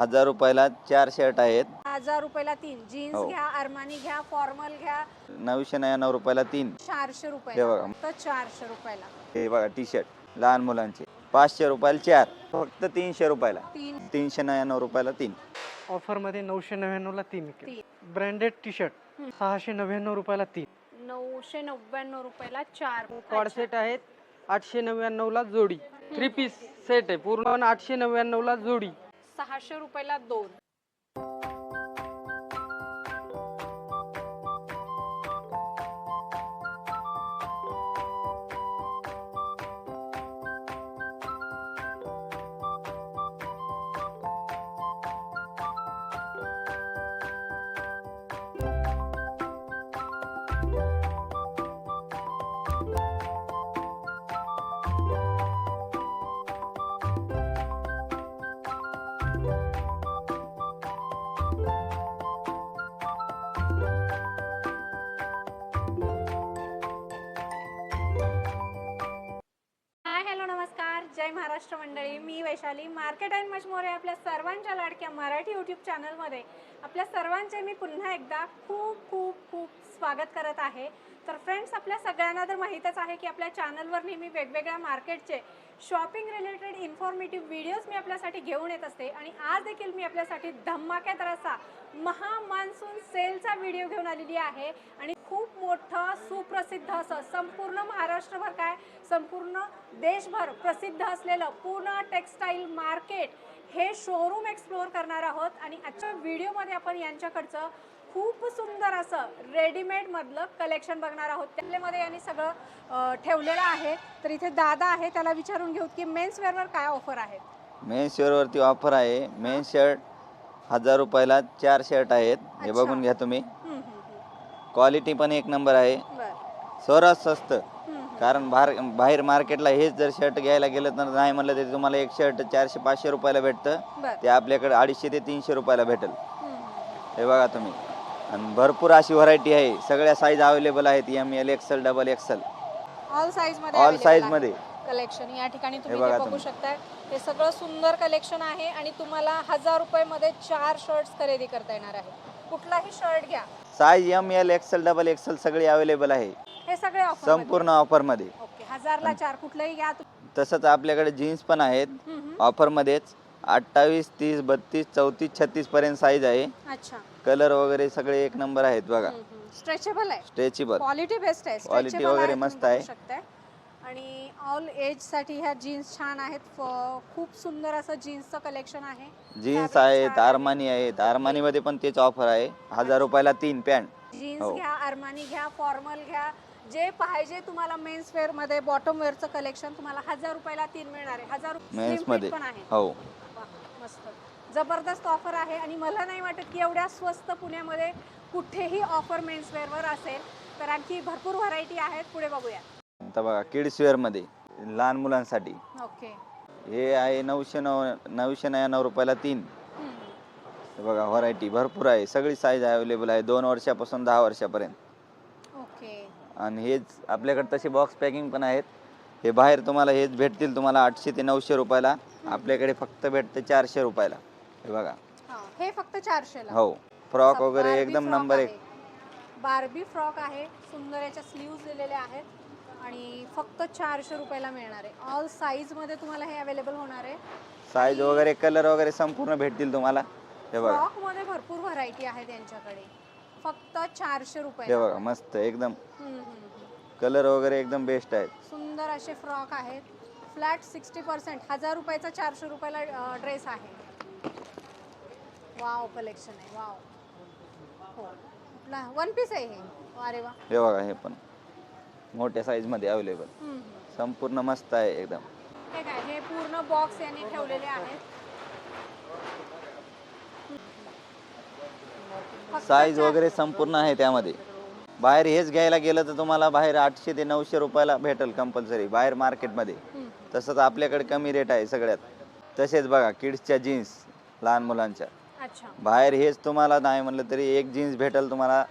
हजार रुपयाला चार शर्ट आहेत. हजार रुपयाला तीन. जीन्स हो. घ्या अरमानी घ्या फॉर्मल घ्या. नऊशे नव्याण्णव रुपयाला तीन. चारशे हे रुपयाला बघा. फक्त चारशे रुपयाला. हे बघा टी शर्ट लहान मुलांचे. पाचशे रुपयाला चार. फक्त तीनशे रुपयाला. तीन. तीनशे नव्याण्णव रुपयाला तीन. ऑफरमध्ये नऊशे नव्याण्णवला तीन तीन. Branded T shirt. सहाशे नव्याण्णव रुपयाला तीन. नऊशे नव्याण्णव रुपयाला चार. कॉड सेट आहेत. आठशे नव्याण्णवला जोडी. थ्री पीस सेट आहे. पूर्ण आठशे नव्याण्णवला जोडी. सहाशे रुपयाला दोन. महाराष्ट्र मंडळी मी Vaishali. Market and much more आपल्या सर्वांच्या लाडक्या मराठी यूट्यूब चॅनलमध्ये आपल्या सर्वांचे मी पुन्हा एकदा खूप खूप खूप स्वागत करत आहे. तर फ्रेंड्स आपल्या सगळ्यांना तर माहीतच आहे की आपल्या चॅनलवर नेहमी वेगवेगळ्या मार्केटचे शॉपिंग रिलेटेड इन्फॉर्मेटिव्ह व्हिडिओज मी आपल्यासाठी घेऊन येत असते. आणि आज देखील मी आपल्यासाठी धमाक्यात असा महा मान्सून सेलचा व्हिडिओ घेऊन आलेली आहे. आणि खूप मोठं सुप्रसिद्ध असं संपूर्ण महाराष्ट्रभर काय? संपूर्ण देशभर प्रसिद्ध असलेलं पूर्ण टेक्स्टाईल मार्केट हे शोरूम एक्सप्लोअर करणार आहोत. आणि आजच्या व्हिडिओमध्ये आपण यांच्याकडचं खूप सुंदर असं रेडीमेड मधलं कलेक्शन बघणार आहोत. त्यामध्ये यांनी सगळं ठेवलेलं आहे. तर इथे दादा आहे त्याला विचारून घेऊ की मेन्स वेअरवर काय ऑफर आहेत मेन्स वेअरवरती ऑफर आहे. मेन शर्ट हजार रुपयाला चार शर्ट आहेत. हे. बघून घ्या तुम्ही. क्वालिटी पण एक नंबर आहे. सर्वात स्वस्त. कारण बाहेर बाहेर मार्केटला हेच जर शर्ट घ्यायला गेलं तर नाही म्हणलं तरी तुम्हाला एक शर्ट चारशे पाचशे रुपयाला भेटतं. ते आपल्याकडे अडीचशे ते तीनशे रुपयाला भेटेल. हे बघा तुम्ही. आणि भरपूर अशी व्हरायटी आहे. सगळ्या साईज अवेलेबल आहेत. M L XL double XL all साईजमध्ये ऑल available साईज आहे. मध्ये. कलेक्शन या ठिकाणी तुम्ही बघा ते बघू तुम्ही. शकताय हे सगळं सुंदर कलेक्शन आहे आणि तुम्हाला हजार रुपये मध्ये चार शर्ट्स खरेदी करता येणार आहे. कुठलाही शर्ट घ्या. Size M L XL double XL सगळी अवेलेबल आहे. हे सगळे ऑफर संपूर्ण ऑफरमध्ये ओके हजारला चार. कुठलंही घ्या. तसंच आपल्याकडे जीन्स पण आहेत. हम्म, हम्म. ऑफरमध्येच अठ्ठावीस तीस बत्तीस चौतीस छत्तीस पर्यंत साईज आहे. अच्छा. कलर वगैरे सगळे एक नंबर आहेत बघा. स्ट्रेचेबल आहे. स्ट्रेचेबल क्वालिटी बेस्ट आहे. Quality Stretchable वगैरे तुम्ही मस्त बघू आहे. शकताय. आणि ऑल एजसाठी ह्या जीन्स छान आहेत. फ- खूप सुंदर असं जीन्सचं कलेक्शन आहे. जीन्स Fabric आहेत छान आहे. आरमानी आहेत. आरमानी मध्ये पण तेच ऑफर आहे. हजार रुपयाला तीन पॅन्ट जीन्स हो. घ्या अरमानी घ्या फॉर्मल घ्या. जे पाहिजे तुम्हाला मेन्स वेअरमध्ये बॉटम वेअरचं कलेक्शन तुम्हाला हजार रुपयाला तीन मिळणार आहे. हजार slim fit मध्ये. पण आहे. हो. मस्त जबरदस्त ऑफर आहे आणि मला नाही वाटत की एवढ्या स्वस्त पुण्यामध्ये कुठेही ऑफर मेन्स वेअरवर असेल. तर आणखी भरपूर व्हरायटी आहेत. पुढे बघूया. आता बघा किड्स वेअरमध्ये लहान मुलांसाठी. ओके हे आहे नऊशे नऊ नऊशे नव्याण्णव रुपयाला तीन. हे बघा व्हरायटी भरपूर आहे. सगळी साईज अवेलेबल आहे. दोन वर्षापासून दहा वर्षापर्यंत. ओके आणि हेच आपल्याकडे तसे बॉक्स पॅकिंग पण आहेत. हे बाहेर तुम्हाला हेच भेटतील तुम्हाला आठशे ते नऊशे रुपयाला. आपल्याकडे फक्त भेटते चारशे रुपयाला. हे बघा. हा हे फक्त चारशेला. हो फ्रॉक वगैरे बार्बी एकदम फ्रॉक नंबर एक. बार्बी फ्रॉक आहे. सुंदर याच्या स्लीव्ज दिलेले आहेत. आणि फक्त चारशे रुपयाला मिळणार आहे. ऑल साईजमध्ये तुम्हाला हे अवेलेबल होणार आहे. साईज वगैरे कलर वगैरे संपूर्ण भेटतील तुम्हाला. हे बघा. फ्रॉकमध्ये भरपूर व्हरायटी आहे त्यांच्याकडे फक्त चारशे रुपये हे बघा मस्त एकदम. हम्म. कलर वगैरे एकदम बेस्ट आहेत. सुंदर असे फ्रॉक आहेत. फ्लॅट सिक्स्टी पर्सेंट हजार रुपयाचा चारशे रुपयाला ड्रेस आहे. वाव कलेक्शन आहे. वाव हो. कुठला? वन पीस आहे हे. अरे वा. हे बघा हे पण. मोठ्या साईजमध्ये अवेलेबल हम्म, हम्म. संपूर्ण मस्त आहे एकदम. हे काय? हे पूर्ण बॉक्स यांनी ठेवलेले आहेत. फक्त साईज चार- वगैरे संपूर्ण आहे त्यामध्ये. बाहेर हेच घ्यायला गेलं तर तुम्हाला बाहेर आठशे ते नऊशे रुपयाला भेटेल कंपल्सरी बाहेर मार्केटमध्ये. तसंच आपल्याकडे कमी रेट आहे सगळ्यात. तसेच बघा किड्सच्या जीन्स लहान मुलांच्या. बाहेर हेच तुम्हाला नाही म्हणलं तरी एक जीन्स भेटेल तुम्हाला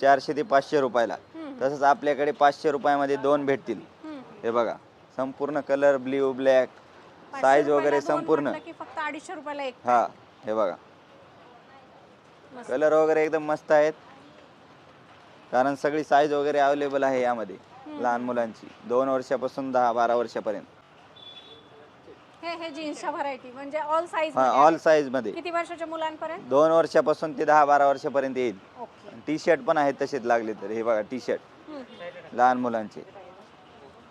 चारशे ते पाचशे रुपयाला. तसंच आपल्याकडे पाचशे रुपयामध्ये दोन भेटतील. हे बघा संपूर्ण कलर ब्ल्यू ब्लॅक साईज वगैरे संपूर्ण. फक्त अडीचशे रुपयाला हा हे बघा. कलर वगैरे एकदम मस्त आहेत. कारण सगळी साईज वगैरे अवेलेबल आहे यामध्ये लहान मुलांची. दोन वर्षापासून दहा बारा वर्षापर्यंत. हे हे जीन्सच्या व्हरायटी म्हणजे ऑल साईज हा ऑल साईजमध्ये. किती वर्षाच्या मुलांपर्यंत? दोन वर्षापासून ते दहा बारा वर्षापर्यंत येईल. ओके. टी शर्ट पण आहेत तसेच लागले तर. हे बघा टी शर्ट. लहान मुलांचे.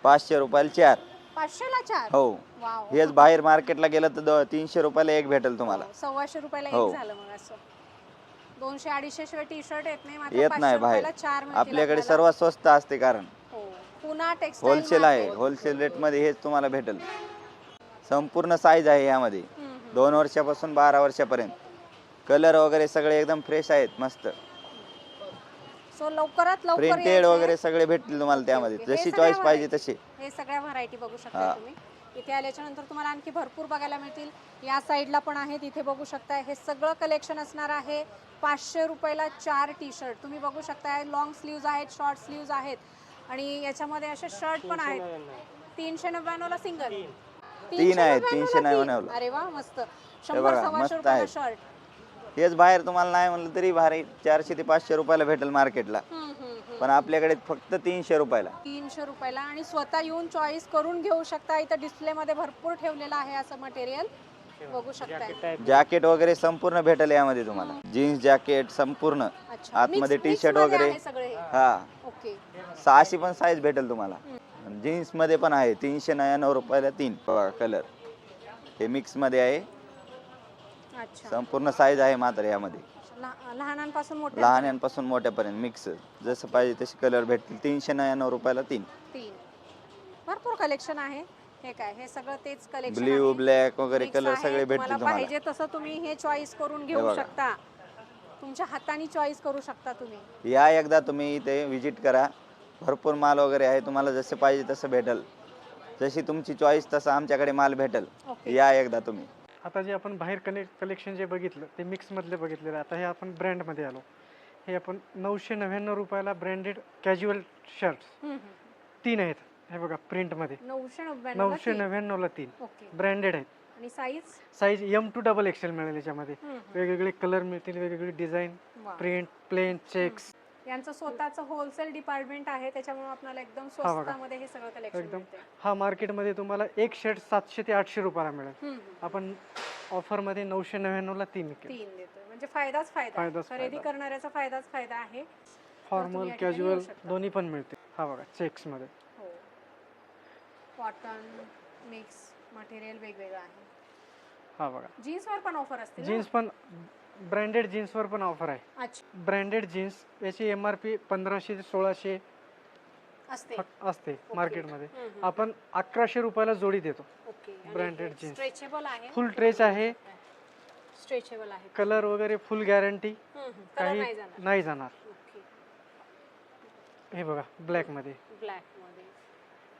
पाचशे रुपयाला चार. पाचशेला चार? हो. वाव. हेच बाहेर मार्केटला गेलं तर द- तीनशे रुपयाला एक भेटेल तुम्हाला. सव्वाशे रुपयाला हो. एक झालं मग असं. दोनशे अडीचशे शिवाय टी शर्ट येत नाही मात्र येत 500 नाही बाहेर रुपयाला चार मिळतील आपल्याकडे आपल्याला. सर्वात स्वस्त असते कारण हो. पुन्हा टेक्सटाईल होलसेल आहे होलसेल रेटमध्ये हेच तुम्हाला भेटेल संपूर्ण साईज आहे यामध्ये दोन वर्षापासून बारा वर्षापर्यंत कलर वगैरे सगळे एकदम फ्रेश आहेत मस्त सो लवकरात लवकर प्रिंटेड यायचंय. वगैरे सगळे भेटतील तुम्हाला त्यामध्ये. हे जशी सगळ्या चॉईस पाहिजे variety. तशी हे सगळ्या व्हरायटी बघू शकता हा. तुम्ही इथे आल्याच्यानंतर तुम्हाला आणखी भरपूर बघायला मिळतील. या साईडला पण आहेत इथे बघू शकता हे सगळं कलेक्शन असणार आहे. पाचशे रुपयाला चार टी शर्ट तुम्ही बघू शकता लॉंग स्लीव्ज आहेत शॉर्ट स्लीव्ज आहेत. आणि याच्यामध्ये असे शर्ट पण आहेत. तीनशे नव्याण्णवला सिंगल तीन. आहेत, तीनशे नव्याण्णवला. अरे वा मस्त. हे शंभर सव्वाशे रुपयाला. शर्ट हेच बाहेर तुम्हाला नाही म्हणलं तरी भारी. चारशे ते पाचशे रुपयाला भेटेल मार्केटला पण आपल्याकडे फक्त तीनशे रुपयाला. तीनशे रुपयाला आणि स्वतः येऊन चॉईस करून घेऊ शकता. इथं डिस्प्लेमध्ये भरपूर ठेवलेलं आहे असं मटेरियल बघू शकता जॅकेट वगैरे संपूर्ण भेटेल यामध्ये तुम्हाला. जीन्स जॅकेट संपूर्ण. आतमध्ये टी शर्टमध्ये वगैरे. हे. ओके. सहाशे पण साईज भेटेल तुम्हाला. जीन्समध्ये पण आहे. तीनशे नव्याण्णव रुपयाला तीन. बघा कलर हे मिक्समध्ये आहे. अच्छा. संपूर्ण साईज आहे मात्र यामध्ये. लहा- लहानांपासून मोठ्या लहान्यांपासून मोठ्यापर्यंत मिक्स जसं पाहिजे तसे कलर भेटतील. तीनशे नव्याण्णव रुपयाला तीन. तीन. भरपूर कलेक्शन आहे. हे काय? हे सगळं तेच कलेक्शन ब्ल्यू ब्लॅक वगैरे कलर सगळे भेटतील तुम्हाला पाहिजे तसं तुम्ही हे चॉईस करून घेऊ बघा. शकता. तुमच्या हाताने चॉईस करू शकता तुम्ही. या एकदा तुम्ही इथे विजिट करा. भरपूर माल वगैरे आहे. तुम्हाला जसं पाहिजे तसं भेटेल. जशी तुमची चॉईस तसं आमच्याकडे माल भेटेल. ओके या एकदा तुम्ही. आता जे आपण बाहेर कनेक्ट कलेक्शन जे बघितलं ते मिक्समधले बघितलेलं. आता हे आपण ब्रँडमध्ये आलो. हे आपण नऊशे नव्याण्णव रुपयाला ब्रँडेड कॅज्युअल हम्म. तीन आहेत. हे बघा प्रिंटमध्ये नऊशे नव्याण्णव नऊशे नव्याण्णवला तीन. ब्रँडेड आहेत. आणि size size M to double XL मिळेल याच्यामध्ये. वेगवेगळे कलर मिळतील वेगवेगळे डिझाईन प्रिंट प्लेन चेक्स यांचं स्वतःचं होलसेल डिपार्टमेंट आहे त्याच्यामुळे आपल्याला एकदम. स्वस्तामध्ये हे सगळं कलेक्शन एकदम मिळते हा मार्केटमध्ये तुम्हाला एक शर्ट सातशे ते आठशे रुपयाला मिळेल हम्म, हम्म. आपण ऑफरमध्ये नऊशे नव्याण्णवला तीन तीन देतोय म्हणजे फायदाच फायदा आहे. फायदाच खरेदी फायदा. करणाऱ्याचा फायदाच फायदा आहे फॉर्मल या ठिकाणी कॅज्युअल शकता. दोन्ही पण मिळते हा बघा चेक्समध्ये हो कॉटन मिक्स मटेरियल वेगवेगळं आहे हा बघा जीन्सवर पण ऑफर असते ना? जीन्स पण ब्रँडेड जीन्सवर पण ऑफर आहे. अच्छा. ब्रँडेड जीन्स याची एम आर पी पंधराशे ते सोळाशे असते. मार्केटमध्ये. हम्म, हम्म. आपण अकराशे रुपयाला जोडी देतो. ओके. jeans. स्ट्रेचेबल आहे. फुल ट्रेच आहे. स्ट्रेचेबल आहे. कलर वगैरे फुल गॅरंटी काही नाही जाणार. नाही जाणार. ओके. हे बघा ब्लॅकमध्ये. ब्लॅकमध्ये.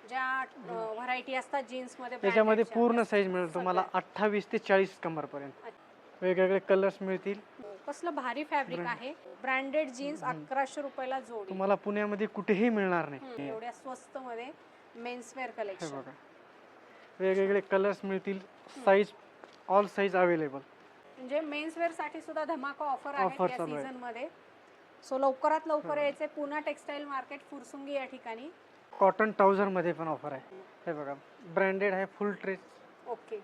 ज्या व्हरायटी असतात जीन्समध्ये त्याच्यामध्ये च्या, पूर्ण साईज मिळेल तुम्हाला. अठ्ठावीस ते चाळीस कमर पर्यंत वेगवेगळे कलर्स मिळतील. कसलं भारी फॅब्रिक आहे. ब्रँडेड जीन्स अकराशे रुपयाला जोडी. तुम्हाला पुण्यामध्ये कुठेही मिळणार नाही. एवढ्या स्वस्त मध्ये मेन्सवेअर हे कलेक्शन बघा. वेगवेगळे कलर्स मिळतील. साईज ऑल साईज अवेलेबल म्हणजे मेन्सवेअरसाठी सुद्धा धमाका ऑफर Offer आहे या चालू आहे. सीझनमध्ये. सो लवकरात लवकर यायचे पुन्हा टेक्सटाईल मार्केट फुरसुंगी या ठिकाणी. कॉटन ट्राउझरमध्ये पण ऑफर आहे. हे बघा. ब्रँडेड आहे फुल ट्रेस ओके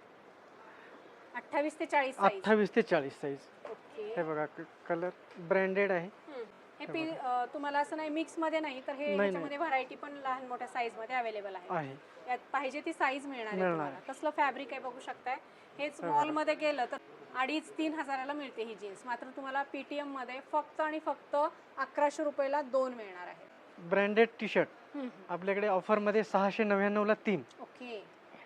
अठ्ठावीस ते चाळीस साईज अठ्ठावीस ते चाळीस साईज ओके. हे बघा कलर ब्रँडेड आहे. हम्म. हे पी अं, तुम्हाला असं नाही मिक्समध्ये नाही तर हे नाही. ह्याच्यामध्ये व्हरायटी पण लहान मोठ्या साईजमध्ये अवेलेबल आहे. आहे. यात पाहिजे ती साईज मिळणार आहे मिळणार तुम्हाला. कसलं फॅब्रिक आहे बघू शकताय. हेच मॉलमध्ये गेलं तर अडीच तीन हजाराला मिळते ही जीन्स मात्र तुम्हाला पीटीएममध्ये फक्त आणि फक्त अकराशे रुपयाला दोन मिळणार आहे. ब्रँडेड टी शर्ट आपल्याकडे ऑफरमध्ये सहाशे नव्याण्णवला तीन. ओके.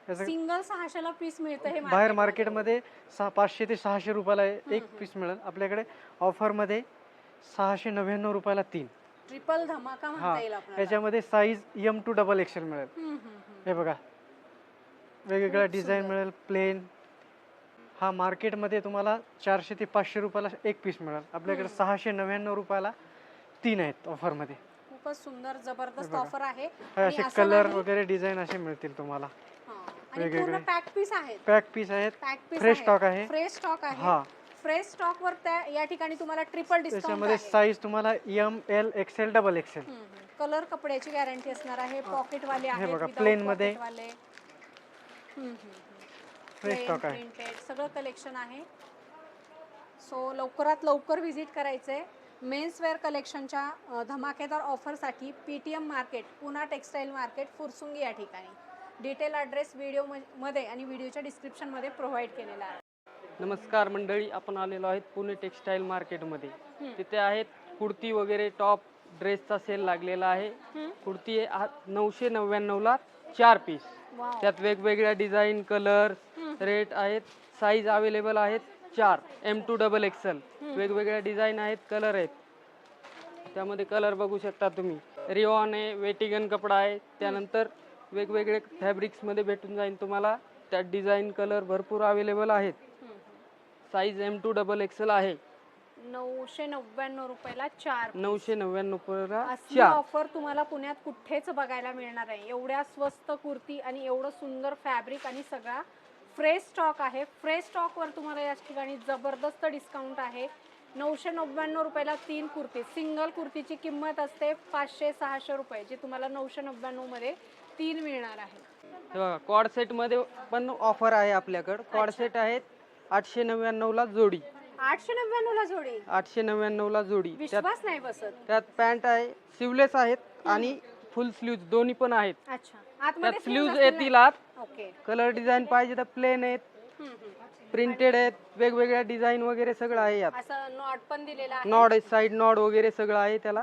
सिंगल सहाशेला पीस मिळतं हे बाहेर मार्केटमध्ये सहा पाचशे ते सहाशे रुपयाला एक पीस मिळेल. आपल्याकडे ऑफरमध्ये सहाशे नव्याण्णव रुपयाला तीन. ट्रिपल धमाका हा. म्हणता येईल आपल्याला. याच्यामध्ये size M to double XL मिळेल. हम्म, हम्म, हम्म. हे बघा. वेगवेगळ्या खूप डिझाईन सुंदर. मिळेल. प्लेन हा मार्केटमध्ये तुम्हाला चारशे ते पाचशे रुपयाला एक पीस मिळेल. आपल्याकडे सहाशे नव्याण्णव रुपयाला तीन आहेत ऑफरमध्ये खूपच सुंदर जबरदस्त बघा. ऑफर आहे. आणि असे असं कलर नाही- वगैरे डिझाईन असे मिळतील तुम्हाला. हा. वेगवेगळे. पूर्ण पॅक पीस आहेत पॅक पीस आहेत पॅक पीस Fresh stock आहे. फ्रेश स्टॉक आहे हा फ्रेश स्टॉकवर त्या या ठिकाणी तुम्हाला ट्रिपल डिस्काउंट त्याच्यामध्ये साईज तुम्हाला M L XL double XL colour कपड्याची गॅरंटी असणार आहे पॉकेट वाले आहेत बघा, without plain मध्ये. pocket वाले. हम्म, हम्म, हम्म. फ्रेश Plain, स्टॉक आहे printed, सगळं कलेक्शन आहे सो लवकरात लवकर व्हिजिट करायचंय मेन्स वेअर कलेक्शनच्या धमाकेदार ऑफरसाठी P T M market Pune textile market Fursungi या ठिकाणी डिटेल ॲड्रेस व्हिडिओमध्ये आणि व्हिडिओच्या डिस्क्रिप्शनमध्ये प्रोव्हाइड केलेला आहे. नमस्कार मंडळी आपण आलेलो आहेत पुणे टेक्सटाईल मार्केटमध्ये. तिथे आहेत कुर्ती वगैरे टॉप ड्रेसचा सेल लागलेला आहे. कुर्ती नऊशे नव्याण्णवला चार पीस. त्यात वेगवेगळ्या डिझाईन कलर रेट आहेत साईज अवेलेबल आहेत चार. एम टू डबल एक्सेल वेगवेगळ्या डिझाईन आहेत कलर आहेत. त्यामध्ये कलर बघू शकता तुम्ही. रिओन आहे वेटिगन कपडा आहे. त्यानंतर वेगवेगळे फॅब्रिक्समध्ये भेटून जाईल तुम्हाला. त्यात डिझाईन कलर भरपूर अवेलेबल आहेत. Size M to double XL आहे. नऊशे नव्याण्णव रुपयाला चार नऊशे नव्याण्णव रुपयाला ऑफर तुम्हाला पुण्यात कुठेच बघायला मिळणार आहे एवढ्या स्वस्त कुर्ती आणि एवढं सुंदर फॅब्रिक आणि सगळा फ्रेश स्टॉक आहे. फ्रेश स्टॉकवर तुम्हाला या ठिकाणी जबरदस्त डिस्काउंट आहे. नऊशे नव्याण्णव रुपयाला तीन कुर्ती. सिंगल कुर्तीची किंमत असते पाचशे सहाशे रुपये जी तुम्हाला नऊशे नव्याण्णवमध्ये तीन मिळणार आहे. हे बघा कॉड सेटमध्ये पण ऑफर आहे आपल्याकडे. कॉड सेट आहेत आठशे नव्याण्णवला जोडी. आठशे नव्याण्णव ला जोडी? आठशे नव्याण्णवला जोडी. त्यात विश्वास नाही बसत. त्यात पॅन्ट आहे सिवलेस आहेत आणि फुल स्लीव्ह दोन्ही पण आहेत. अच्छा. त्यात स्लीव्ह येतील आत. ओके कलर डिझाईन पाहिजे तर प्लेन आहेत. प्रिंटेड आहेत. वेगवेगळ्या डिझाईन वगैरे सगळं आहे यात. असं नॉट पण दिलेला आहे. नॉड साईड नॉड वगैरे सगळं आहे त्याला.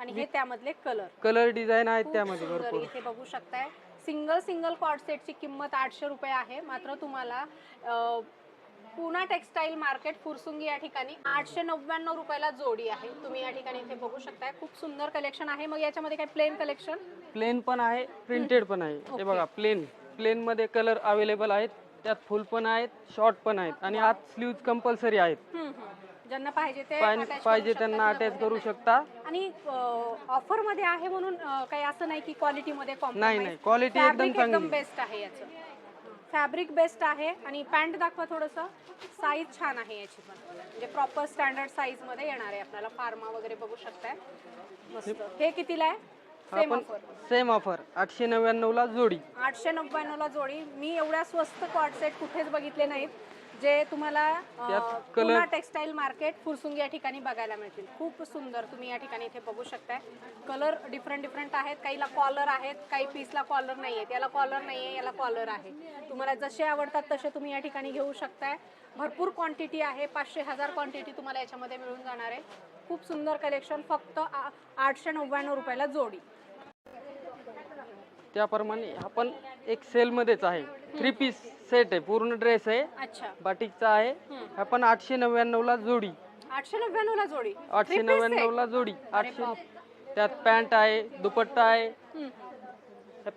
आणि हे त्यामधले कलर कलर डिझाईन आहेत त्यामध्ये भरपूर. इथे बघू शकताय. सिंगल सिंगल कॉर्ड सेटची किंमत आठशे रुपये आहे. मात्र तुम्हाला पुणा टेक्सटाईल मार्केट फुरसुंगी या ठिकाणी आठशे नव्याण्णव रुपयाला जोडी आहे. तुम्ही या ठिकाणी इथे बघू शकताय. खूप सुंदर कलेक्शन आहे. मग याच्यामध्ये काय प्लेन कलेक्शन प्लेन पण आहे प्रिंटेड पण आहे. हे बघा प्लेन प्लेन मध्ये कलर अवेलेबल आहेत. त्यात फुल पण आहेत शॉर्ट पण आहेत. आणि आत स्लीव्ह कंपल्सरी आहेत. ज्यांना पाहिजे ते पाहिजे- attach करू पाहिजे शकता त्यांना अटॅच करू शकता. आणि ऑफरमध्ये आहे म्हणून अं, काही असं नाही की क्वालिटी मध्ये नाही नाही. क्वालिटी एकदम फॅब्रिक एकदम चांगली बेस्ट आहे याचं. फॅब्रिक बेस्ट आहे आणि पॅन्ट दाखवा थोडस. साईज छान आहे याची पण. म्हणजे प्रॉपर स्टँडर्ड साईजमध्ये येणार आहे आपल्याला. फार्मा वगैरे बघू शकताय. मस्त. हे कितीला आहे? सेम आपण ऑफर सेम ऑफर आठशे नव्याण्णवला जोडी. आठशे नव्याण्णव ला जोडी. मी एवढ्या स्वस्त कॉट सेट कुठेच बघितले नाहीत. जे तुम्हाला त्यात colour- टेक्सटाईल मार्केट फुरसुंगी या ठिकाणी बघायला मिळतील. खूप सुंदर तुम्ही या ठिकाणी इथे बघू शकताय. कलर डिफरंट डिफरंट आहेत. काहीला कॉलर आहेत काही पीसला कॉलर नाही आहेत याला कॉलर नाही आहे याला कॉलर आहे. तुम्हाला जसे आवडतात तसे तुम्ही या ठिकाणी घेऊ शकताय. भरपूर क्वांटिटी आहे. पाचशे हजार क्वांटिटी तुम्हाला याच्यामध्ये मिळून जाणार आहे. खूप सुंदर कलेक्शन फक्त आ- आठशे नव्याण्णव रुपयाला जोडी. त्याप्रमाणे आपण एक सेल मध्येच आहे. थ्री पीस सेट आहे. पूर्ण ड्रेस आहे. अच्छा. बाटिकचा आहे. आपण आठशे नव्याण्णवला जोडी. आठशे नव्याण्णव ला जोडी. आठशे set. नव्याण्णवला जोडी. आठशे त्यात पॅन्ट आहे दुपट्टा आहे.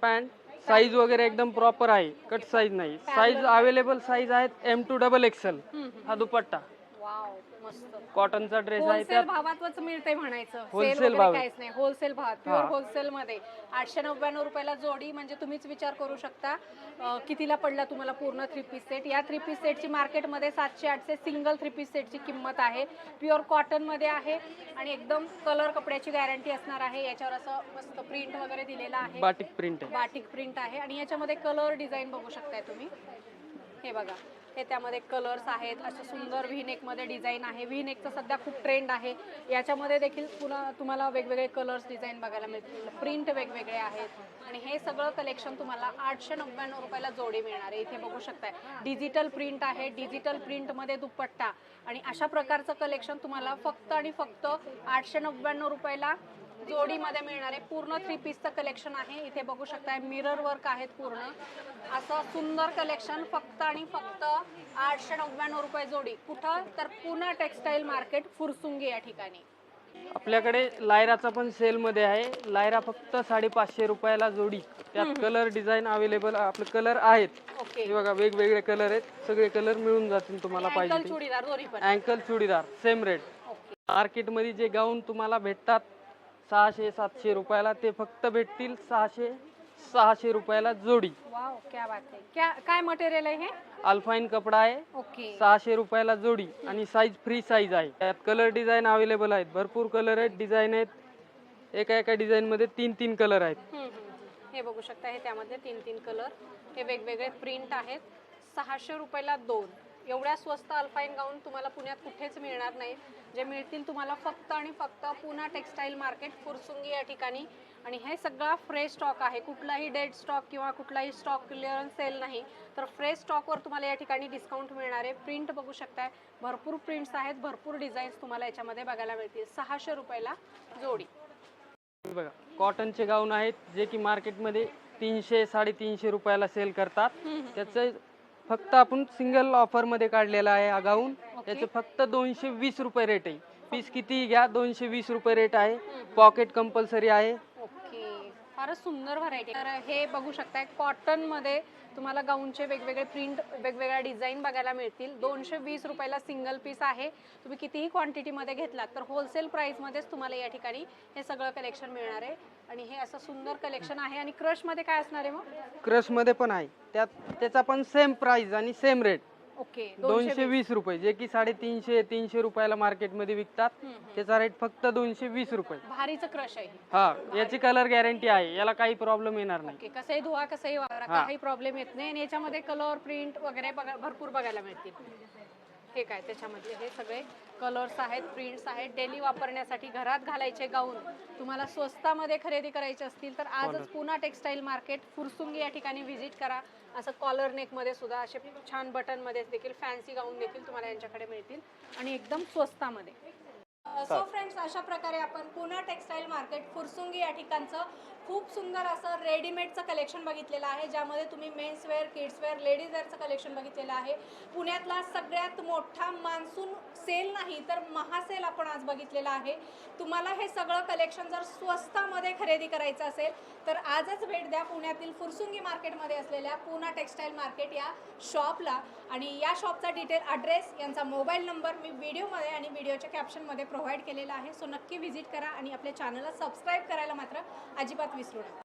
पॅन्ट साईज वगैरे एकदम प्रॉपर आहे. कट साईज नाही. साईज अवेलेबल साईज आहेत एम टू डबल एक्सेल हा दुपट्टा. मस्त. कॉटनचा ड्रेस आहे होलसेल त्यात. भावातच मिळते म्हणायचं. सेल Wholesale वगैरे भावात. काहीच नाही. होलसेल भावात प्युअर हा. होलसेल मध्ये. आठशे नव्याण्णव रुपयाला जोडी म्हणजे तुम्हीच विचार करू शकता. अं, कितीला पडला तुम्हाला पूर्ण थ्री पीस सेट या थ्री पीस सेटची मार्केटमध्ये सातशे आठशे सिंगल थ्री पीस सेटची किंमत आहे. प्युअर कॉटनमध्ये आहे. आणि एकदम कलर कपड्याची गॅरंटी असणार आहे. याच्यावर असं मस्त प्रिंट वगैरे दिलेला आहे. बाटिक प्रिंट आहे. बाटिक प्रिंट आहे. आणि याच्यामध्ये कलर डिझाईन बघू शकताय तुम्ही. हे बघा. हे त्यामध्ये कलर्स आहेत असं सुंदर व्हीनेकमध्ये डिझाईन आहे. व्हीनेकचं सध्या खूप ट्रेंड आहे. याच्यामध्ये देखील पुन्हा तुम्हाला वेगवेगळे कलर्स डिझाईन बघायला मिळतील. प्रिंट वेगवेगळे आहेत. आणि हे सगळं कलेक्शन तुम्हाला आठशे नव्याण्णव रुपयाला जोडी मिळणार आहे. इथे बघू शकताय. डिजिटल प्रिंट आहे. डिजिटल प्रिंटमध्ये दुपट्टा. आणि अशा प्रकारचं कलेक्शन तुम्हाला फक्त आणि फक्त आठशे नव्याण्णव रुपयाला जोडीमध्ये मिळणारे पूर्ण थ्री पीसचं कलेक्शन आहे. इथे बघू शकताय मिरर वर्क आहेत पूर्ण. असं सुंदर कलेक्शन फक्त आणि फक्त आठशे नव्याण्णव रुपये जोडी. कुठं? तर पुणा टेक्सटाईल मार्केट फुरसुंगी या ठिकाणी. आपल्याकडे लायराचा पण सेल मध्ये आहे. लायरा फक्त साडेपाचशे रुपयाला जोडी. त्यात कलर डिझाईन अवेलेबल आपले कलर आहेत. हे बघा वेगवेगळे कलर आहेत. सगळे कलर मिळून जातील तुम्हाला अँकल पाहिजे अँकल चुडीदार सेम रेट मार्केटमध्ये जे गाऊन तुम्हाला भेटतात सहाशे सातशे रुपयाला ते फक्त भेटतील सहाशे सहाशे रुपयाला जोडी. वाव क्या बात आहे. क्या काय मटेरियल आहे हे? अल्फाईन कपडा आहे. ओके. सहाशे रुपयाला जोडी आणि साईज फ्री साईज आहे. त्यात कलर डिझाईन अवेलेबल आहेत. भरपूर कलर आहेत डिझाईन आहेत. एका एका डिझाईन मध्ये तीन तीन कलर आहेत. हम्म, हम्म, हम्म. हे बघू शकता हे त्यामध्ये तीन तीन कलर हे वेगवेगळे प्रिंट आहेत. सहाशे रुपयाला दोन. एवढ्या स्वस्त अल्फाईन गाऊन तुम्हाला पुण्यात कुठेच मिळणार नाही. जे मिळतील तुम्हाला फक्त आणि फक्त पुणा टेक्स्टाईल मार्केट फुरसुंगी या ठिकाणी. आणि हे सगळा फ्रेश स्टॉक आहे. कुठलाही डेड स्टॉक किंवा कुठलाही स्टॉक क्लिअरन्स सेल नाही. तर फ्रेश स्टॉकवर तुम्हाला या ठिकाणी डिस्काउंट मिळणार आहे. प्रिंट बघू शकताय. भरपूर प्रिंट्स आहेत. भरपूर डिझाईन्स तुम्हाला याच्यामध्ये बघायला मिळतील. सहाशे रुपयाला जोडी. बघा कॉटनचे गाऊन आहेत जे की मार्केटमध्ये तीनशे साडेतीनशे रुपयाला सेल करतात. त्याचं फक्त आपण सिंगल ऑफरमध्ये काढलेला आहे हा गाऊन त्याचं फक्त दोनशे वीस रुपये रेट आहे. पीस किती घ्या दोनशे वीस रुपये रेट आहे. पॉकेट कंपल्सरी आहे. ओके फारच सुंदर व्हरायटी तर हे बघू शकताय कॉटनमध्ये तुम्हाला गाऊनचे वेगवेगळे प्रिंट वेगवेगळ्या डिझाईन बघायला मिळतील. दोनशे वीस रुपयाला सिंगल पीस आहे. तुम्ही कितीही क्वांटिटीमध्ये घेतलात तर होलसेल प्राईसमध्येच तुम्हाला या ठिकाणी हे सगळं कलेक्शन मिळणार आहे. आणि हे असं सुंदर कलेक्शन आहे. आणि क्रशमध्ये काय असणार आहे मग? क्रशमध्ये पण आहे. त्यात त्याचा पण सेम प्राइस आणि सेम रेट ओके दोनशे वीस. रुपये. जे की साडेतीनशे तीनशे रुपयाला मार्केटमध्ये विकतात. त्याचा रेट फक्त दोनशे वीस रुपये. भारीचं क्रश आहे हे. हा याची कलर गॅरंटी आहे. याला काही प्रॉब्लेम येणार नाही. ओके कसंही धुवा कसंही वापरा हा. काही प्रॉब्लेम येत नाही. आणि याच्यामध्ये कलर प्रिंट वगैरे बघा भरपूर बघायला मिळतील. हे काय त्याच्यामधले हे सगळे? कलर्स आहेत प्रिंट्स आहेत डेली वापरण्यासाठी घरात घालायचे गाऊन तुम्हाला स्वस्तामध्ये खरेदी करायचे असतील तर आजच पुन्हा टेक्स्टाईल मार्केट फुरसुंगी या ठिकाणी व्हिजिट करा. असं कॉलर नेकमध्ये सुद्धा असे छान बटनमध्ये देखील फॅन्सी गाऊन देखील तुम्हाला यांच्याकडे मिळतील. आणि एकदम स्वस्तामध्ये. सो फ्रेंड्स अशा प्रकारे आपण पुणा टेक्स्टाईल मार्केट फुरसुंगी या ठिकाणचं खूप सुंदर असं रेडीमेडचं कलेक्शन बघितलेलं आहे ज्यामध्ये तुम्ही men's wear kids wear ladies वेअरचं collection बघितलेलं आहे. पुण्यातला सगळ्यात मोठा मान्सून सेल नाही तर महासेल आपण आज बघितलेला आहे. तुम्हाला हे सगळं कलेक्शन जर स्वस्तामध्ये खरेदी करायचं असेल तर आजच भेट द्या पुण्यातील फुरसुंगी मार्केटमध्ये असलेल्या पुणा टेक्स्टाईल मार्केट या शॉपला आणि या शॉपचा डिटेल ॲड्रेस यांचा मोबाईल नंबर मी व्हिडिओमध्ये आणि व्हिडिओच्या कॅप्शनमध्ये प्रोव्हाइड केलेला आहे. सो नक्की व्हिजिट करा आणि आपल्या चॅनलला सबस्क्राईब करायला मात्र अजिबात विसरू नका.